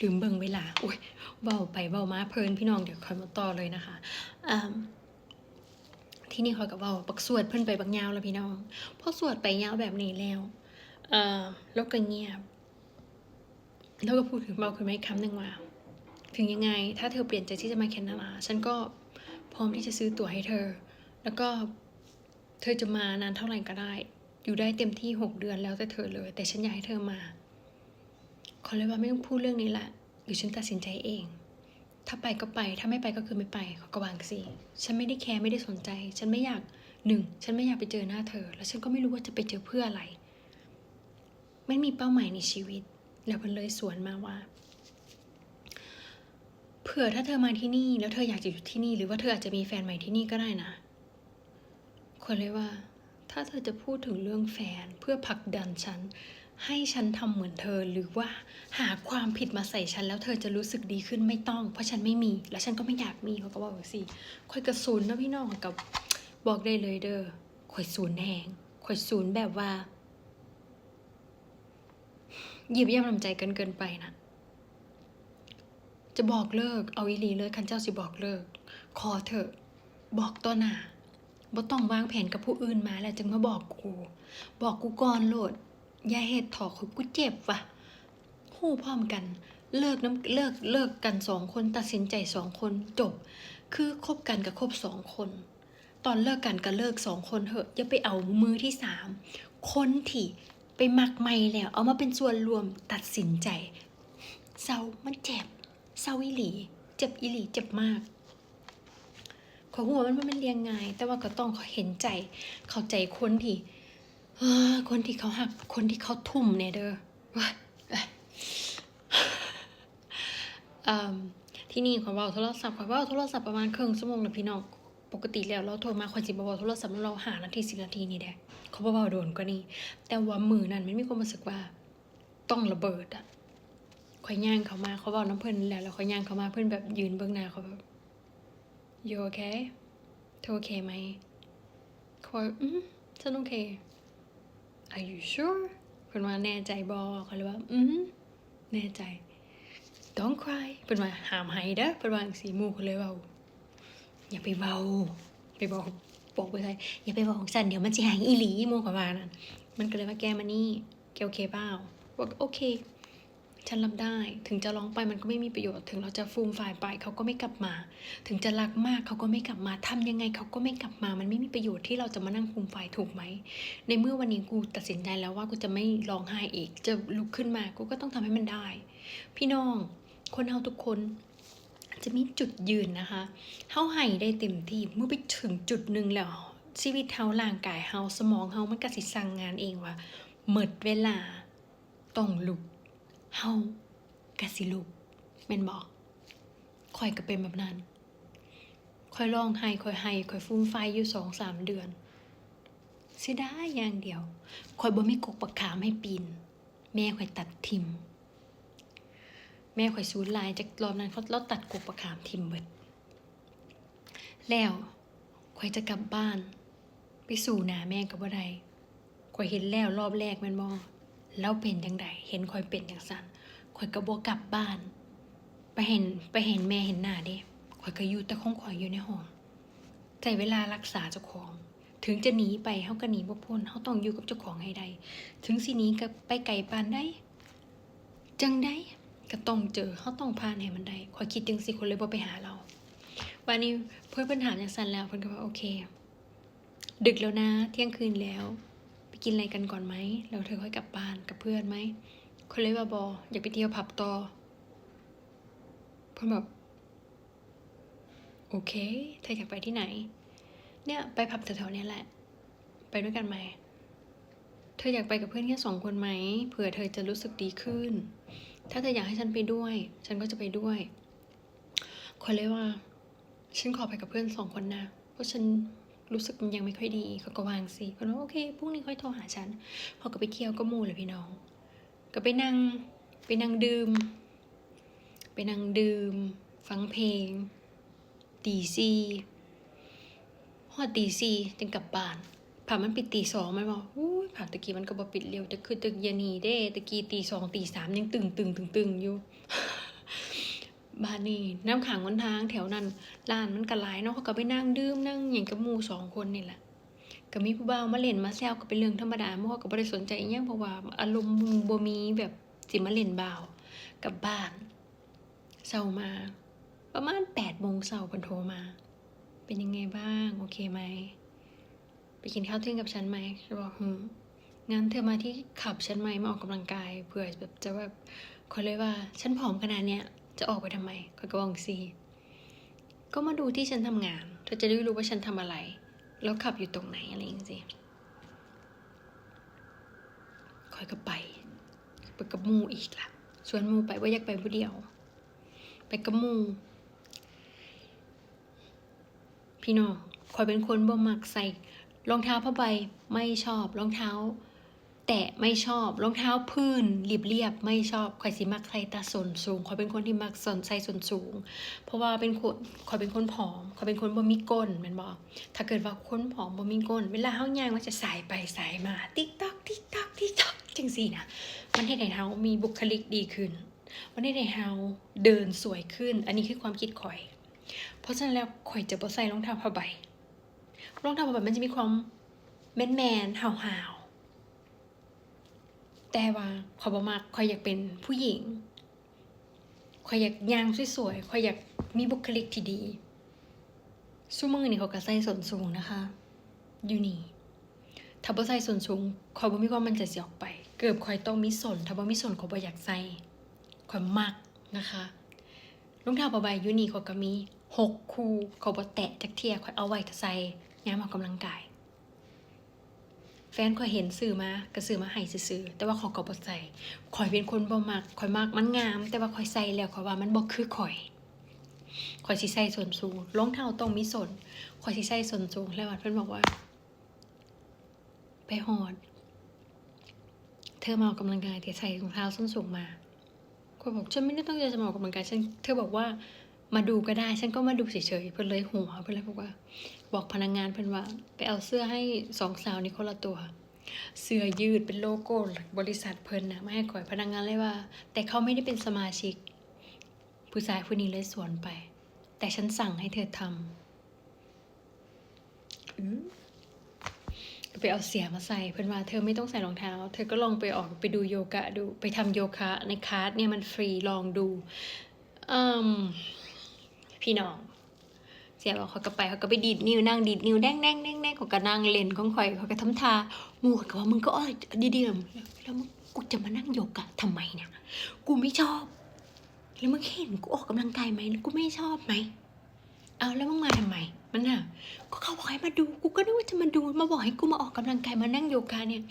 ลืมเบิ่งเวลาโอ้ยเบาไปเบามาเพลินพี่น้องเดี๋ยวคอยมาต่อเลยนะคะอ่าที่นี่คอยกับเบาปักสวดเพิ่นไปบักยาวแล้วพี่น้องพอสวดไปยาวแบบนี้แล้วเอ่อแล้วก็เงียบ แล้วก็พูดถึงเบาคือไม่คำหนึ่งว่าถึงยังไง ถ้าเธอเปลี่ยนใจที่จะมาแคนาดาฉันก็พร้อมที่จะซื้อตั๋วให้เธอ แล้วก็เธอจะมานานเท่าไหร่ก็ได้ อยู่ได้เต็มที่หกเดือนแล้วแต่เธอเลย แต่ฉันอยากให้เธอมา ขอเลยว่าไม่ต้องพูดเรื่องนี้ละเดี๋ยวฉันตัดสินใจเอง ถ้าไปก็ไป ถ้าไม่ไปก็คือไม่ไปเขาก็วางสิฉันไม่ได้แคร์ไม่ได้สนใจ ฉันไม่อยากหนึ่งฉันไม่อยากไปเจอหน้าเธอ แล้วฉันก็ไม่รู้ว่าจะไปเจอเพื่ออะไร ไม่มีเป้าหมายในชีวิต แล้วมันเลยสวนมาว่าเผื่อถ้าเธอมาที่นี่แล้วเธออยากจะอยู่ที่นี่ หรือว่าเธออาจจะมีแฟนใหม่ที่นี่ก็ได้นะคนเลยว่า ถ้าเธอจะพูดถึงเรื่องแฟนเพื่อผลักดันฉัน ให้ฉันทำเหมือนเธอหรือว่าหาความผิดมาใส่ฉันแล้วเธอจะรู้สึกดีขึ้นไม่ต้อง เพราะฉันไม่มี แล้วฉันก็ไม่อยากมีเขาก็บอกว่าสิคอยกระสุนนะพี่น้องกับบอกได้เลยเด้อคอยศูนย์แหงคอยศูนย์แบบว่าหยิบย่ำลำใจเกินเกินไปนะจะบอกเลิกเอาอีลีเลยคันเจ้าสิบอกเลิก ขอเถอะบอกต่อหน้าบ่ต้องวางแผนกับผู้อื่นมาแล้วจึงมาบอกกู บอกกูก่อนโลด อย่าเฮ็ดถอกกูเจ็บว่ะฮู้พร้อมกัน เลิกน้ำเลิกเลิกกันสองคนตัดสินใจสองคนจบ คือคบกันกับคบสองคน ตอนเลิกกันก็เลิกสองคนเถอะอย่าไปเอามือที่สามคนที่ไปหมักใหม่แล้ว เอามาเป็นส่วนรวมตัดสินใจเศร้ามันเจ็บเศร้าอีหลี เจ็บอีหลีเจ็บมากขอหัวมันบ่แมันเรียงไงแต่ว่าก็ต้องเห็นใจ เข้าใจคนที่ คนที่เขาหัก คนที่เขาทุ่มเนี่ยเด้อว้าที่นี่ขอเว่าโทรศัพท์ขอเว่าโทรศัพท์ประมาณครึ่งชั่วโมงนะพี่น้องปกติแล้วเราโทรมาคอยจิบเบาโทรศัพท์แล้วเราหานาทีสินาทีนี่แหละเขาเบาโดนกว่านี้ แต่ว่ามือนั้นมันมีความรู้สึกว่า ต้องระเบิดอะคอยย่างเขามาเขาเบาน้ำเพิ่อนแหละแล้วคอยย่างเขามาเพื่อนแบบยืนเบื้องหน้าเขาแบบ you okay เธอโอเคไหมเขาบอกอืมฉันโอเค are you sure เพิ่นว่าแน่ใจบอเขาเลยว่าอืมแน่ใจ don't cry เป็นว่าห้ามไห้เด้อเป็นว่าจั่งสีมูเขาเลยเว่าอย่าไปเบาไปบอกบอกไปเลยอย่าไปบอกของฉันเดี๋ยวมันจะหายอีหลีโมูเขาว่านั่นมันก็เลยว่าแกมานี่แกโอเคเปล่าบอกโอเค ฉันรับได้ ถึงจะร้องไปมันก็ไม่มีประโยชน์ ถึงเราจะฟูมฝ่ายไปเขาก็ไม่กลับมา ถึงจะรักมากเขาก็ไม่กลับมาทำยังไงเขาก็ไม่กลับมา มันไม่มีประโยชน์ที่เราจะมานั่งฟูมฝ่ายถูกไหม ในเมื่อวันนี้กูตัดสินใจแล้วว่ากูจะไม่ร้องไห้อีก จะลุกขึ้นมา กูก็ต้องทำให้มันได้ พี่น้อง คนเฮาทุกคนจะมีจุดยืนนะคะเฮาให้ได้เต็มที่ เมื่อไปถึงจุดหนึ่งแล้วชีวิตเฮาร่างกายเฮาสมองเฮามันก็สิสั่งงานเองว่าหมดเวลาต้องลุก เฮากะสิลุกแม่นบอกคอยก็เป็นแบบนั้นคอยร้องไห้คอยไห้คอยฟุ้มไฟอยู่สองสามเดือนเสิได้อย่างเดียวคอยบ่มีกกปักขามให้ปีน แม่คอยตัดทิม แม่คอยสูญลายจากรอบนั้นเขาเราตัดกกปักขามทิมเบิด แล้วคอยจะกลับบ้าน ไปสู่หนาแม่กับว่าใดคอยเห็นแล้วรอบแรกแมันบอแล้วเป็นจังใดเห็นคอยเป็นอย่างสัน คอยกระบกลับบ้าน ไปเห็นไปเห็นแม่เห็นหน้าเด้คอยก็อยู่แต่ของคอยอยู่ในห้องใจเวลารักษาเจ้าของ ถึงจะหนีไปเฮาก็หนีบ่พ้นเฮาต้องอยู่กับเจ้าของให้ได้ ถึงสิหนีก็ไปไกลปานได้ จังได้ก็ต้องเจอเฮาต้องผ่านให้มันได้คอยคิดจังสิคนเลยบ่ไปหาเราวันนี้เพื่อนเพิ่นถามจังซั่นแล้วเพิ่นก็ว่าโอเค ดึกแล้วนะ เที่ยงคืนแล้ว ไปกินอะไรกันก่อนไหมแล้วเธอค่อยกลับบ้านกับเพื่อนไหม คนเลยว่าบออยากไปเที่ยวผับต่อเพื่อนแบบโอเคเธออยากไปที่ไหน เนี่ยไปผับแถวๆนี้แหละ ไปด้วยกันไหมเธออยากไปกับเพื่อนแค่สองคนไหมเผื่อเธอจะรู้สึกดีขึ้น ถ้าเธออยากให้ฉันไปด้วย ฉันก็จะไปด้วย คนเลยว่า ฉันขอไปกับเพื่อนสองคนนะ เพราะฉันรู้สึกมันยังไม่ค่อยดีเขาก็วางสิเพราะว่าโอเคพรุ่งนี้ค่อยโทรหาฉันพอก็ไปเที่ยวก็มูเลยพี่น้อง ก็ไปนั่งไปนั่งดื่ม ไปนั่งดื่ม ฟังเพลง ตีซีฮอดตีซีจึงกลับบ้านผ่ามันปิดตีสองมันบอกอุ้ผ่าตะกี้มันก็บ่ปิดเร็วแต่คือตึกยานีเด้ตะกี้ตีสองตีสามยังตึงตึงตึงตึงอยู่บ้านนี้น้ำขังวันทางแถวนั้นร้านมันก็หลายเนาะเขาก็ไปนั่งดื่มนั่งอย่างกับมูสองคนนี่แหละ ก็มีผู้บ่าวมาเล่นมาแซวก็เป็นเรื่องธรรมดาเพราะว่าก็บ่ได้สนใจอิหยังเพราะว่าอารมณ์มึงบ่มีแบบสิมาเล่นบ่าวกับบ้านเช้ามา ประมาณ8โมงเช้าเพิ่นโทรมา เป็นยังไงบ้าง โอเคไหม ไปกินข้าวเที่ยงกับฉันไหมฉันบอกหืมงั้นเธอมาที่ขับฉันไหมมาออกกำลังกายเผื่อแบบจะแบบขาเลยว่า ฉันผอมขนาดเนี้ยจะออกไปทำไมเขาก็บอกสิก็มาดูที่ฉันทำงาน เธอจะได้รู้ว่าฉันทำอะไร แล้วขับอยู่ตรงไหนอะไรอย่างเงี้ยคอยก็ไปไปกับมูอีกล่ะชวนมูไปว่าอยากไปผู้เดียว ไปกับมู พี่น้องคอยเป็นคนบ่มักใส่รองเท้าผ้าใบไม่ชอบรองเท้า แตะไม่ชอบรองเท้าพื้นเรียบๆไม่ชอบคอยสิมักใส่ตาส้นสูงคอยเป็นคนที่มักสนใส่ส้นสูง เพราะว่าเป็นคนคอยเป็นคนผอมคอยเป็นคนบ่มีก้นแม่นบ่ถ้าเกิดว่าคนผอมบ่มีก้น เวลาเฮาย่างมันจะสายไปสายมา ติ๊กต๊อกติ๊กต๊อกติ๊กต๊อกจังซี่นะมันเฮ็ดให้เฮามีบุคลิกดีขึ้นมันเฮ็ดให้เฮาเดินสวยขึ้น อันนี้คือความคิดข่อย เพราะฉะนั้นแล้วข่อยจะบ่ใส่รองเท้าผ้าใบรองเท้าผ้าใบมันจะมีความแมนแมนๆห่าวๆ แต่ว่าข่อยบ่มักข่อยอยากเป็นผู้หญิงข่อยอยากย่างสวยๆข่อยอยากมีบุคลิกที่ดีซุมื้อนี่เขาก็ใส่ส้นสูงนะคะ อยู่นี่ ถ้าบ่ใส่ส้นสูงข่อยบ่มีความมั่นใจสิออกไป เกือบข่อยต้องมีส้นถ้าบ่มีส้นข่อยบ่อยากใส่ข่อยมักนะคะรองเท้าผ้าใบยูนี่เขาก็มีหกคู่เขาบ่แตะจักเทียข่อยเอาไว้ถ้าใส่ยามออกกำลังกาย ฟนข่อยเห็นซื้อมาก็ซื้อมาให้ซื่อแต่ว่าเขาก็บ่ใส่ข่อยเป็นคนบ่มักข่อยมักมันงาม แต่ว่าข่อยใส่แล้วข่อยว่ามันบ่คือข่อยข่อยสิใส่ส้นสูงรองเท้าต้องมีส้นข่อยสิใส่ส้นสูงแล้ววัดเพิ่นบอกว่า ไปฮอด เธอมาออกกำลังกายแต่ใส่รองเท้าส้นสูงมาคนบอกฉันไม่ได้ตั้งใจจะมาออกกำลังกายฉันเธอบอกว่า มาดูก็ได้ ฉันก็มาดูเฉยๆเพื่อนเลยหัวเพื่อนเลยบอกว่า บอกพนักงานเพื่อนว่า ไปเอาเสื้อให้สองสาวนี้คนละตัว เสื้อยืดเป็นโลโก้บริษัทเพิ่นนะไมาให้ข่อยพนักงานเลยว่า แต่เขาไม่ได้เป็นสมาชิก ผู้ชายผู้นี้เลยสวนไป แต่ฉันสั่งให้เธอทำอืมไปเอาเสียมาใส่เพื่อนว่าเธอไม่ต้องใส่รองเท้า เธอก็ลองไปออกไปดูโยคะดูไปทำโยคะในคลาสเนี่ยมันฟรีลองดูอืม พี่น้อง เสียบอกเขาก็ไปเขาก็ไปดีดนิ้วนั่งดีดนิ้วแดงแดงแดงแดงเขาก็นั่งเล่นของข่อยเขาก็ทำทาหมูก็ว่ามึงก็อ้อยดีๆแล้วแล้วมึงกูจะมานั่งโยกะทำไมเนี่ย กูไม่ชอบ แล้วมึงเห็นกูออกกำลังกายไหมกูไม่ชอบไหมเอาแล้วมึงมาทำไมมันน่ะก็เขาบอกให้มาดูกูก็นึกว่าจะมาดูมาบอกให้กูมาออกกำลังกายมานั่งโยคะเนี่ย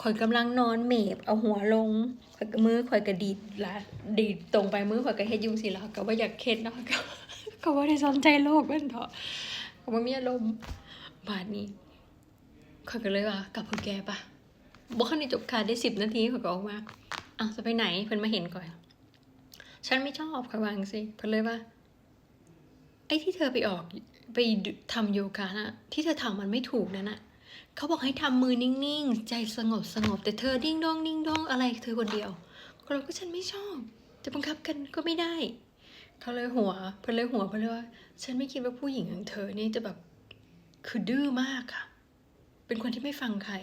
ข่อยกำลังนอนเมบเอาหัวลงข่อยมือข่อยก็ดีดละดีดตรงไปมือข่อยก็เฮ็ดยุ่งสิแล้วก็ว่าอยากเค็ดเนาะก็ ก็ว่าได้สนใจโลกมันเถอะก็บ่มีอารมณ์บาดนี้ข่อยก็เลยว่ากลับพ่อแกปะบ่คันได้จบคาได้สิบนาทีข่อยก็ออกมาอ้าวจะไปไหนเพิ่นมาเห็นก่อนฉันไม่ชอบข่อยวางสิเพิ่นเลยว่าไอ้ที่เธอไปออกไปทำโยคะน่ะ ที่เธอทำมันไม่ถูกนะน่ะเขาบอกให้ทำมือนิ่งๆ ใจสงบสงบแต่เธอดิ้งดองดิ้งดองอะไรเธอคนเดียวเราก็ฉันไม่ชอบ จะบังคับกันก็ไม่ได้ เขาเลยหัวเพิ่นเลยหัวเพิ่นเลยว่า ฉันไม่คิดว่าผู้หญิงอย่างเธอนี่จะแบบคือดื้อมากอะเป็นคนที่ไม่ฟังใคร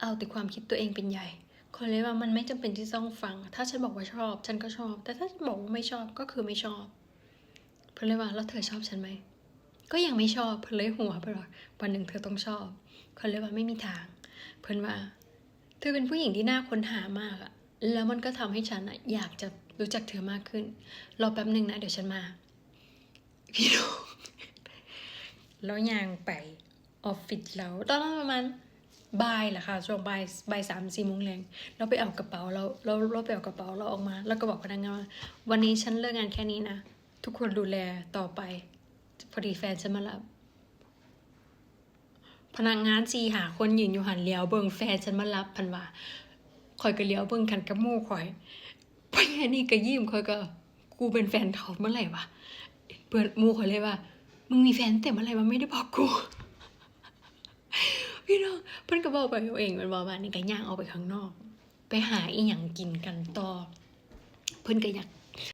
เอาแต่ความคิดตัวเองเป็นใหญ่ คนเลยว่ามันไม่จำเป็นที่ต้องฟัง ถ้าฉันบอกว่าชอบ ฉันก็ชอบ แต่ถ้าฉันบอกว่าไม่ชอบก็คือไม่ชอบ เพิ่นเลยว่าแล้วเธอชอบฉันไหมก็ยังไม่ชอบเพิ่นเลยหัวเพิ่นว่าวันหนึ่งเธอต้องชอบเพิ่นเลยว่าไม่มีทาง เพิ่นว่าเธอเป็นผู้หญิงที่น่าค้นหามากอะแล้วมันก็ทำให้ฉันอะอยากจะ รู้จักเธอมากขึ้น รอแป๊บหนึ่งนะ เดี๋ยวฉันมา พี่น้องแล้วยางไปออฟฟิศเราตอนนั้นประมาณบ่ายแหละค่ะช่วงบ่ายบ่ายสามสี่โมงแรงเราไปเอากระเป๋าเราเราเราไปเอากระเป๋าเราออกมา แล้วก็บอกพนักงานว่าวันนี้ฉันเลิกงานแค่นี้นะ ทุกคนดูแลต่อไป พอดีแฟนฉันมารับพนักงานซีหาคนยืนอยู่หันเลี้ยวเบิ่งแฟนฉันมารับพันว่าคอยก็เลี้ยวเบิ่งกันกับมู่คอย ค่นี้ก็ยิ้มคอยก็กูเป็นแฟนเขาเมื่อไหร่วะเปิดมู่คอยเลยว่า มึงมีแฟนแต่เมื่อไหร่วะไม่ได้บอกกูพี่น้องเพิ่นก็บอกไปเอาเองมันบอกว่านี่ก็ย่างออกไปข้างนอก ไปหาอีหยังกินกันต่อ เพิ่นก็อยาก